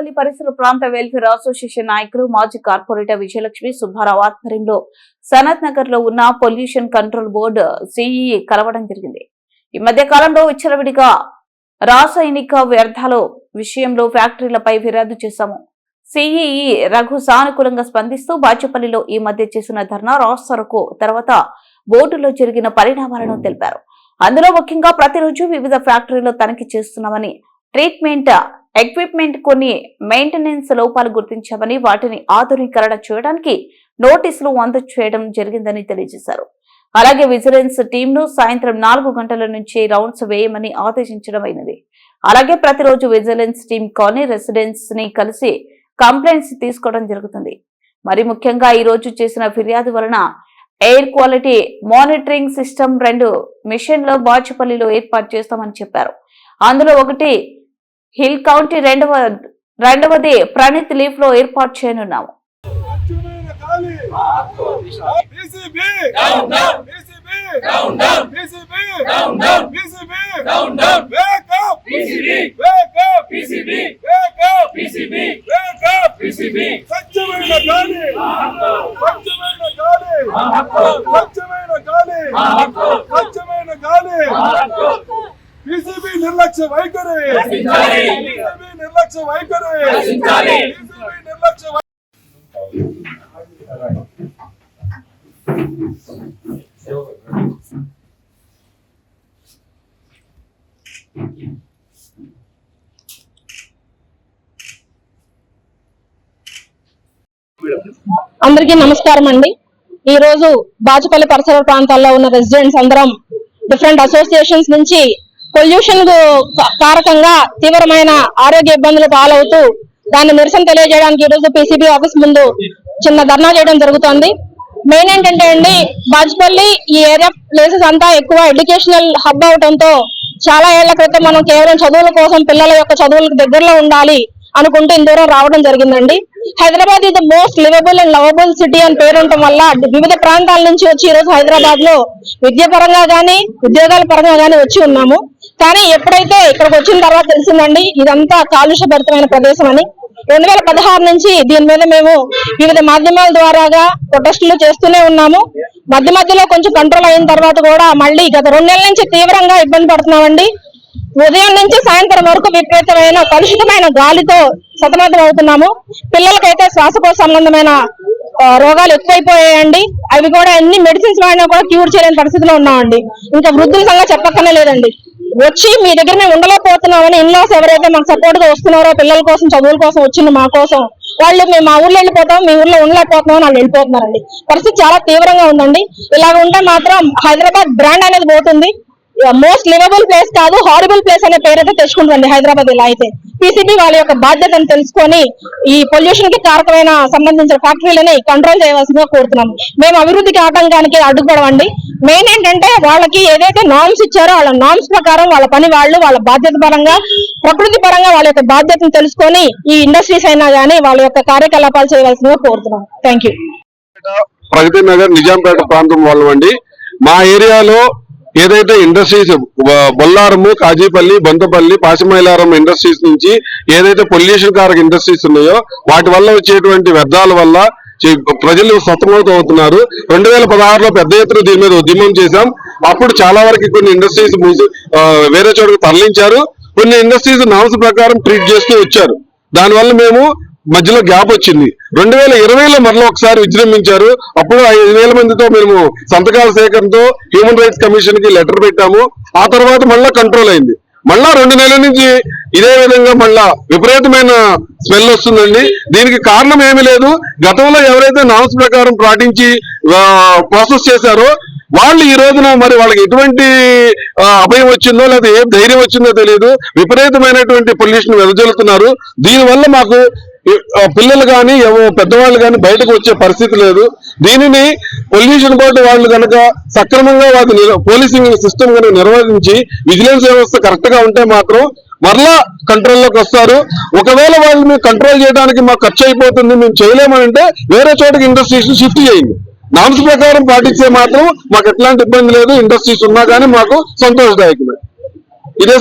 బాచుపల్లి పరిసర ప్రాంత welfare association నాయకులు మాజీ కార్పొరేటర్ విజయలక్ష్మి సుబ్బారావు ఆధ్వర్యంలో సనత్ నగర్లో ఉన్న పొల్యూషన్ కంట్రోల్ బోర్డు సిఈ కలవడం జరిగింది. ఈ మధ్య కాలంలో విచ్చలవిడిగా రాసాయనిక వ్యర్థాల విషయంలో ఫ్యాక్టరీలపై ఫిర్యాదు చేశాము. సిఈఈ రఘు సానుకూలంగా స్పందిస్తూ బాచుపల్లిలో ఈ మధ్య చేసిన ధర్నా రాస్తారకు తర్వాత బోర్డులో జరిగిన పరిణామాలను తెలిపారు. అందులో ముఖ్యంగా ప్రతిరోజు వివిధ ఫ్యాక్టరీలో తనిఖీ చేస్తున్నామని ట్రీట్మెంట్ ఎక్విప్మెంట్ కొన్ని మెయింటెనెన్స్ లోపాలు గుర్తించామని వాటిని ఆధునీకరణ చేయడానికి నోటీసులు అందచేయడం జరిగిందని తెలియజేశారు. అలాగే విజిలెన్స్ టీంను సాయంత్రం నాలుగు గంటల నుంచి రౌండ్స్ వేయమని ఆదేశించడమైనది అలాగే ప్రతిరోజు విజిలెన్స్ టీం కాలనీ రెసిడెంట్స్ని కలిసి కంప్లైంట్స్ తీసుకోవడం జరుగుతుంది. మరి ముఖ్యంగా ఈ రోజు చేసిన ఫిర్యాదు వలన ఎయిర్ క్వాలిటీ మానిటరింగ్ సిస్టమ్ రెండు మిషన్లో బాచుపల్లిలో ఏర్పాటు చేస్తామని చెప్పారు. అందులో ఒకటి హిల్ కౌంటీ రెండవ రెండవది ప్రణీత్ లీఫ్లో ఏర్పాటు చేయనున్నాము స్వచ్ఛమైన నిర్లక్ష్య వైఖరి నిర్లక్ష్య అందరికీ నమస్కారం అండి. ఈ రోజు బాచుపల్లి పరిసర ప్రాంతాల్లో ఉన్న రెసిడెంట్స్ అందరం డిఫరెంట్ అసోసియేషన్స్ నుంచి పొల్యూషన్కు కారకంగా తీవ్రమైన ఆరోగ్య ఇబ్బందులు పాలవుతూ దాన్ని నిరసన తెలియజేయడానికి ఈరోజు రోజు పీసీబీ ఆఫీస్ ముందు చిన్న ధర్నా చేయడం జరుగుతోంది. మెయిన్ ఏంటంటే అండి బాజ్పల్లి ఈ ఏరియా ప్లేసెస్ అంతా ఎక్కువ ఎడ్యుకేషనల్ హబ్ అవడంతో చాలా ఏళ్ళ క్రితం మనం కేవలం చదువుల కోసం పిల్లల యొక్క చదువులకు దగ్గరలో ఉండాలి అనుకుంటూ ఇంత దూరం రావడం జరిగిందండి. హైదరాబాద్ ఇది most livable and lovable city అని పేరు వల్ల వివిధ ప్రాంతాల నుంచి వచ్చి ఈ రోజు హైదరాబాద్లో విద్య పరంగా గానీ ఉద్యోగాల పరంగా గానీ వచ్చి ఉన్నాము. కానీ ఎప్పుడైతే ఇక్కడికి వచ్చిన తర్వాత తెలిసిందండి ఇదంతా కాలుష్యభరితమైన ప్రదేశం అని. రెండు వేల పదహారు నుంచి దీని మీద మేము వివిధ మాధ్యమాల ద్వారాగా ప్రొటెస్టులు చేస్తూనే ఉన్నాము. మధ్య మధ్యలో కొంచెం కంట్రోల్ అయిన తర్వాత కూడా మళ్ళీ గత రెండు నెలల నుంచి తీవ్రంగా ఇబ్బంది పడుతున్నామండి. ఉదయం నుంచి సాయంత్రం వరకు విపరీతమైన కలుషితమైన గాలితో సతమతం అవుతున్నాము. పిల్లలకైతే శ్వాసకోశ సంబంధమైన రోగాలు ఎక్కువైపోయాయండి. అవి కూడా అన్ని మెడిసిన్స్ వాడినా కూడా క్యూర్ చేయలేని పరిస్థితిలో ఉన్నామండి. ఇంకా వృద్ధుల సంగతి చెప్పక్కనే లేదండి వచ్చి మీ దగ్గర మేము ఉండలేకపోతున్నామని ఇన్లాస్ ఎవరైతే మాకు సపోర్ట్గా వస్తున్నారో పిల్లల కోసం చదువుల కోసం వచ్చింది మా కోసం వాళ్ళు మేము మా ఊర్లో వెళ్ళిపోతాం మీ ఊర్లో ఉండలేకపోతున్నాం అని వాళ్ళు వెళ్ళిపోతున్నారండి. పరిస్థితి చాలా తీవ్రంగా ఉందండి. ఇలాగ ఉంటే మాత్రం హైదరాబాద్ బ్రాండ్ అనేది పోతుంది. మోస్ట్ లివబుల్ ప్లేస్ కాదు హారిబుల్ ప్లేస్ అనే పేరైతే తెచ్చుకుంటుంది హైదరాబాద్ ఇలా అయితే. పీసీబీ వాళ్ళ యొక్క బాధ్యతను తెలుసుకొని ఈ పొల్యూషన్కి కారకమైన సంబంధించిన ఫ్యాక్టరీలని కంట్రోల్ చేయవలసిందిగా కోరుతున్నాము. మేము అభివృద్ధికి ఆటంకానికి అడ్డుపడమండి. మెయిన్ ఏంటంటే వాళ్ళకి ఏదైతే నామ్స్ ఇచ్చారో వాళ్ళ నామ్స్ ప్రకారం వాళ్ళ పని వాళ్ళు వాళ్ళ బాధ్యత పరంగా ప్రకృతి పరంగా వాళ్ళ యొక్క బాధ్యతను తెలుసుకొని ఈ ఇండస్ట్రీస్ అయినా కానీ వాళ్ళ యొక్క కార్యకలాపాలు చేయవలసిందిగా కోరుతున్నాం థ్యాంక్ యూ ప్రగతి నగర్ నిజాంపేట ప్రాంతం వాళ్ళు అండి మా ఏరియాలో ఏదైతే ఇండస్ట్రీస్ బొల్లారము కాజీపల్లి బొంతపల్లి పాసిమైలారం ఇండస్ట్రీస్ నుంచి ఏదైతే పొల్యూషన్ కారక ఇండస్ట్రీస్ ఉన్నాయో వాటి వల్ల వచ్చేటువంటి వ్యర్థాల వల్ల ప్రజలు సతమవుతూ అవుతున్నారు. రెండు వేల పదహారులో పెద్ద ఎత్తున దీని మీద ఉద్యమం చేశాం. అప్పుడు చాలా వరకు కొన్ని ఇండస్ట్రీస్ వేరే చోటుకు తరలించారు. కొన్ని ఇండస్ట్రీస్ నామ్స్ ప్రకారం ట్రీట్ చేస్తూ వచ్చారు. దానివల్ల మేము మధ్యలో గ్యాప్ వచ్చింది. రెండు వేల ఇరవైలో మరలా ఒకసారి విజృంభించారు. అప్పుడు ఐదు వేల మందితో మేము సంతకాల సేకరణతో హ్యూమన్ రైట్స్ కమిషన్కి లెటర్ పెట్టాము. ఆ తర్వాత మళ్ళా కంట్రోల్ అయింది. మళ్ళా రెండు నెలల నుంచి ఇదే విధంగా మళ్ళా విపరీతమైన స్మెల్ వస్తుందండి. దీనికి కారణం ఏమీ లేదు. గతంలో ఎవరైతే నామ్స్ ప్రకారం పాటించి ప్రాసెస్ చేశారో వాళ్ళు ఈ రోజున మరి వాళ్ళకి ఎటువంటి అభయం వచ్చిందో లేదా ఏ ధైర్యం వచ్చిందో తెలియదు. విపరీతమైనటువంటి పొల్యూషన్ వెదజల్లుతున్నారు. దీనివల్ల మాకు పిల్లలు కానీ పెద్దవాళ్ళు కానీ బయటకు వచ్చే పరిస్థితి లేదు. దీనిని పొల్యూషన్ బోర్డు వాళ్ళు కనుక సక్రమంగా వాటి పోలీసింగ్ సిస్టమ్ కనుక నిర్వహించి విజిలెన్స్ వ్యవస్థ కరెక్ట్గా ఉంటే మాత్రం మరలా కంట్రోల్లోకి వస్తారు. ఒకవేళ వాళ్ళని కంట్రోల్ చేయడానికి మాకు ఖర్చు అయిపోతుంది మేము చేయలేమనంటే వేరే చోటకి ఇండస్ట్రీస్ షిఫ్ట్ చేయండి. నామ్స్ ప్రకారం పాటిస్తే మాత్రం మాకు ఎట్లాంటి ఇబ్బంది లేదు ఇండస్ట్రీస్ ఉన్నా కానీ మాకు సంతోషదాయకమే. ఇదే